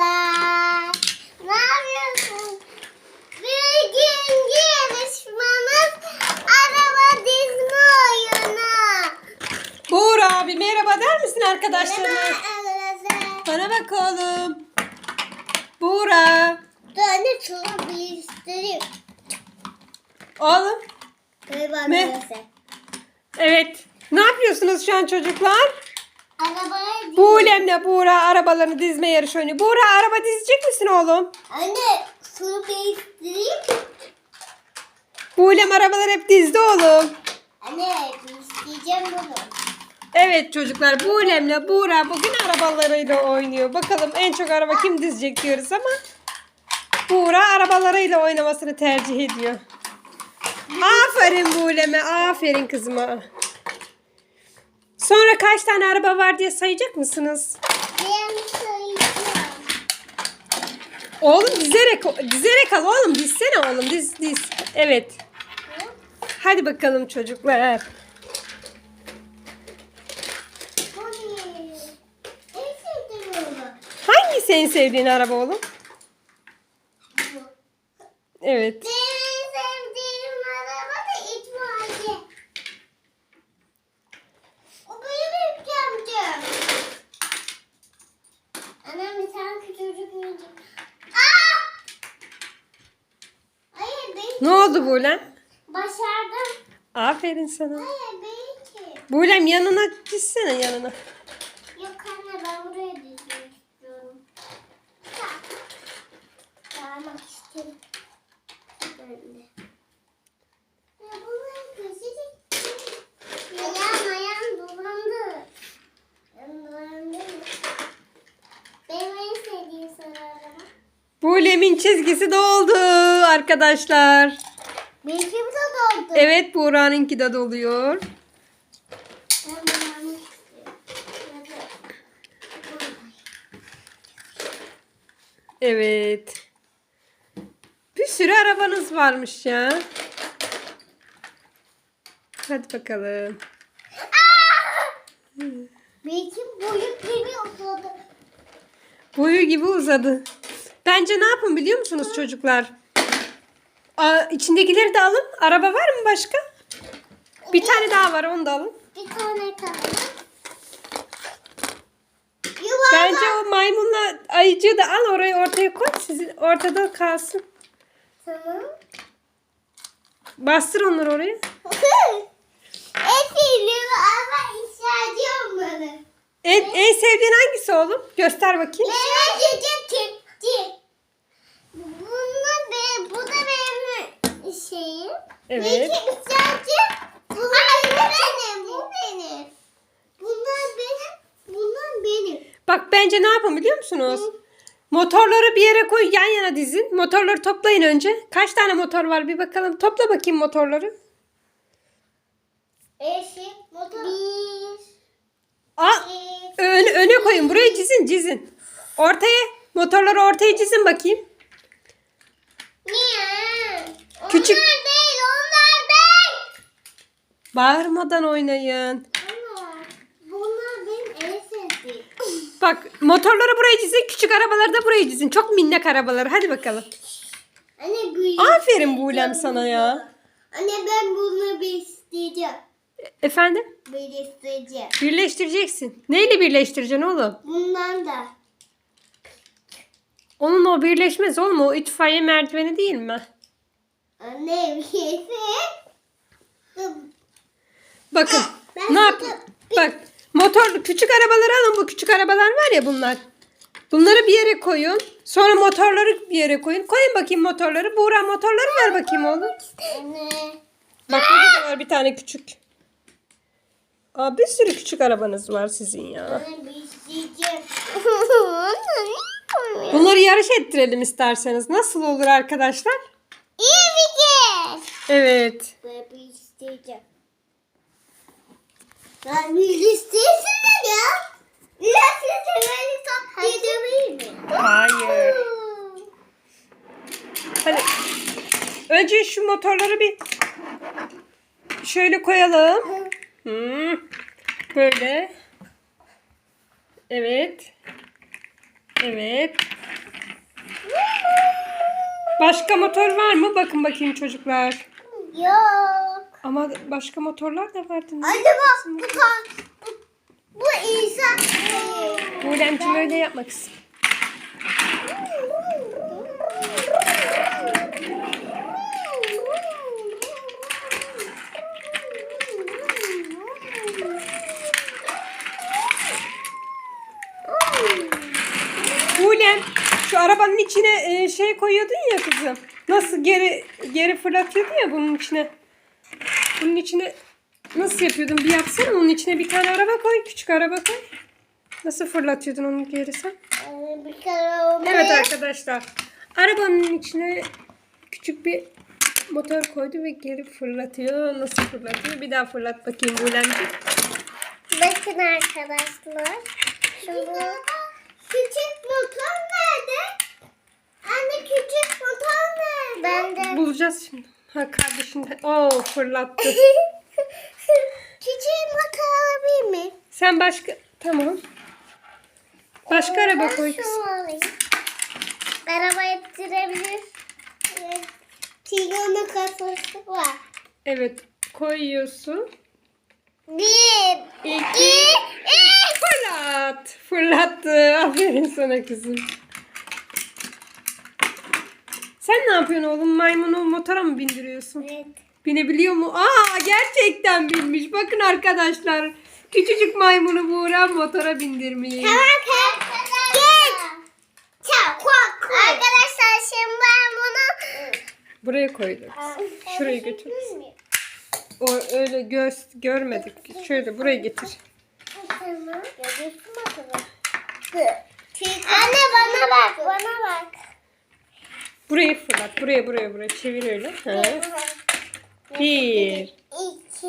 arkadaşlar. Ne yapıyorsun? Bugünkü yarışmamız araba dizme oyunu. Buğra abi merhaba der misin arkadaşlarına? Merhaba. Bana bak oğlum. Buğra. Anne şunu birleştireyim. Oğlum. Merhaba arkadaşlar. Evet. Ne yapıyorsunuz şu an çocuklar? Arabaya Buğlemle Buğra arabalarını dizme yarışı oynuyor. Buğra araba dizecek misin oğlum? Anne şunu birleştireyim. Buğlem arabalar hep dizdi oğlum. Anne birleştireceğim bunu. Evet çocuklar Buğlemle Buğra bugün arabalarıyla oynuyor. Bakalım en çok araba kim dizecek diyoruz ama Buğra arabalarıyla oynamasını tercih ediyor. Aferin Buğlem'e, aferin kızıma. Sonra kaç tane araba var diye sayacak mısınız? Ben sayacağım. Oğlum dizerek, dizerek al oğlum dizsene oğlum diz diz. Evet. Hadi bakalım çocuklar. Onu. Hangisi en sevdiğin araba oğlum? Evet. Benim sevdiğim araba da itfaiye. O benim ilk amcam. Anam bir tane küçücük minicik. Aa! Hayır ben Ne oldu Buğlem? başardım. Aferin sana. Hayır. Buğlem yanına dizsene yanına. Yok anne ben buraya dizmek istiyorum. Tak. Bağırmak istedim. Ben de. Ya bunların köşesi. Ayağım ayağım dolandı. Ayağım dolandı. Benim en sevdiğim sarı araba. Buğlem'in çizgisi doldu arkadaşlar. Benimki de doldu. Evet Buğra'nınki de doluyor. Evet. Bir sürü arabanız varmış ya. Hadi bakalım. Belki boyu gibi uzadı. Boyu gibi uzadı. Bence ne yapın biliyor musunuz çocuklar? Aa, içindekileri de alın. Araba var mı başka? Bir tane daha var onu da alın. Bir tane kaldı. Bence o maymunla ayıcığı da al orayı ortaya koy. Sizin ortada kalsın. Tamam. Bastır onları oraya. Efendim ama ihtiyacım olmalı. En, en sevdiğin hangisi oğlum? Göster bakayım. Benim cicim kepçi. Bunlar be, bu da benim şeyim. Evet. Belki ihtiyacım. Bunlar benim, bu benim. Bunlar benim, bunlar benim. Bak bence ne yapın biliyor musunuz? Motorları bir yere koy yan yana dizin. Motorları toplayın önce. Kaç tane motor var bir bakalım. Topla bakayım motorları. Eşit motor. Bir, Aa, iki, öne, öne koyun. Burayı çizin çizin. Ortaya motorları ortaya çizin bakayım. Niye? Küçük- Onlar değil, onlar değil. Bağırmadan oynayın. Ama bunlar benim en sevdiğim. Bak motorları buraya çizin. Küçük arabaları da buraya çizin. Çok minnak arabaları. Hadi bakalım. Anne büyük. Aferin Buğlem sana ya. Anne ben bunu bir isteyeceğim. Efendim? Bir isteyeceğim. Birleştireceksin. Neyle birleştireceksin oğlum? Bundan da. Onun o birleşmez oğlum. O itfaiye merdiveni değil mi? Anne bir şeyse. Bakın. Ben ne yap? Bak. Motor küçük arabaları alın. Bu küçük arabalar var ya bunlar. Bunları bir yere koyun. Sonra motorları bir yere koyun. Koyun bakayım motorları. Buğra motorları ver bakayım oğlum. Anne. Bak burada da var bir tane küçük. Aa, bir sürü küçük arabanız var sizin ya. Anne bir isteyeceğim. Bunları yarış ettirelim isterseniz. Nasıl olur arkadaşlar? İyi fikir. Evet. Böyle bir isteyeceğim. Ben bir isteyesin ya. Taklit edebilir mi? Hayır. Hadi. Önce şu motorları bir şöyle koyalım. Hmm. Böyle. Evet. Evet. Başka motor var mı? Bakın bakayım çocuklar. Yok. Ama başka motorlar da vardı. Ne Anne bak bu, bu, bu insan. Buğremcim öyle yapmak istiyor. Şu arabanın içine e, şey koyuyordun ya kızım. Nasıl geri geri fırlatıyordun ya bunun içine. Bunun içine nasıl yapıyordun bir yapsana onun içine bir tane araba koy. Küçük araba koy. Nasıl fırlatıyordun onu geri sen? Ee, Bir kere olmaya- Evet arkadaşlar. Arabanın içine küçük bir motor koydu ve geri fırlatıyor. Nasıl fırlatıyor? Bir daha fırlat bakayım Buğlemciğim. Bakın arkadaşlar. Şimdi küçük motor nerede? Anne küçük motor nerede? Ben de. Bulacağız şimdi. Ha kardeşin de. Oo fırlattı. küçük motor alabilir miyim? Sen başka... Tamam. Başka araba koy kızım. Araba ettirebilir. Evet. Tigana kasası var. Evet koyuyorsun. Bir, İki. Fırlat. Fırlattı. Aferin sana kızım. Sen ne yapıyorsun oğlum? Maymunu motora mı bindiriyorsun? Evet. Binebiliyor mu? Aa gerçekten binmiş. Bakın arkadaşlar. Küçücük maymunu Buğra motora bindirmiş. Tamam Git. Çak, kuak. Arkadaşlar şimdi ben bunu Buraya koyduk. Şuraya götür. O öyle göz görmedik. Şöyle buraya getir. Anne bana bak, bana bak. Burayı fırlat. Buraya buraya buraya çevir öyle. Ha. Bir, İki.